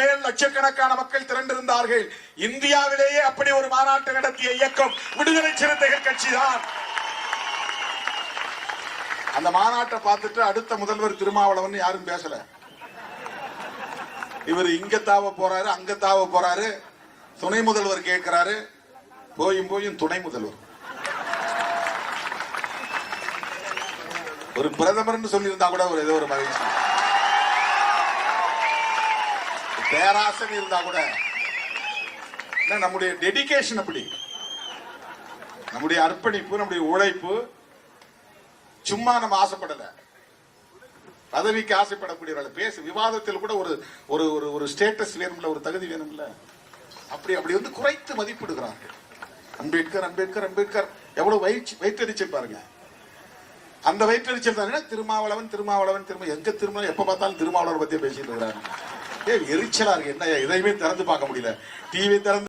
மேல் லட்சக்கணக்கான மக்கள் திரண்டிருந்தார்கள். இந்தியாவிலேயே அப்படி ஒரு மாநாட்டு நடத்திய இயக்கம் விடுதலை சிறுத்தைகள் கட்சிதான். அந்த மாநாட்டை பார்த்துட்டு அடுத்த முதல்வர் திருமாவளவன் யாரும் பேசல. இவர் இங்க தாவ போறாரு அங்க தாவ போறாரு. துணை முதல்வர் கேட்கிறாரு. போயும் போயும் துணை முதல்வர். ஒரு பிரதமர்னு சொல்லியிருந்தா கூட ஒரு ஏதோ ஒரு மகிழ்ச்சி பேராசன் இருந்தா கூட நம்முடைய டெடிகேஷன் அப்படி. நம்முடைய அர்ப்பணிப்பு நம்முடைய உழைப்பு சும்மா நம்ம ஆசைப்படல. பதவிக்கு ஆசைப்படக்கூடியவர்கள் பேச விவாதத்தில் கூட ஒரு ஒரு ஒரு ஒரு ஸ்டேட்டஸ் வேணும்ல ஒரு தகுதி வேணும்ல. அப்படி அப்படி வந்து குறைத்து மதிப்பிடுகிறார்கள். அம்பேத்கர் அம்பேத்கர் அம்பேத்கர். எவ்வளவு வயிற்று வயிற்றெரிச்சல் பாருங்க. அந்த வயிற்றெரிச்சல் தானே திருமாவளவன் திருமாவளவன் திரும்ப எங்க திரும்ப எப்ப பார்த்தாலும் திருமாவளவன் பத்தியே பேசிட்டு இருக்கிறாங்க எரிச்சலா இருக்கு? என்ன எதையுமே திறந்து பார்க்க முடியல. டிவி திறந்து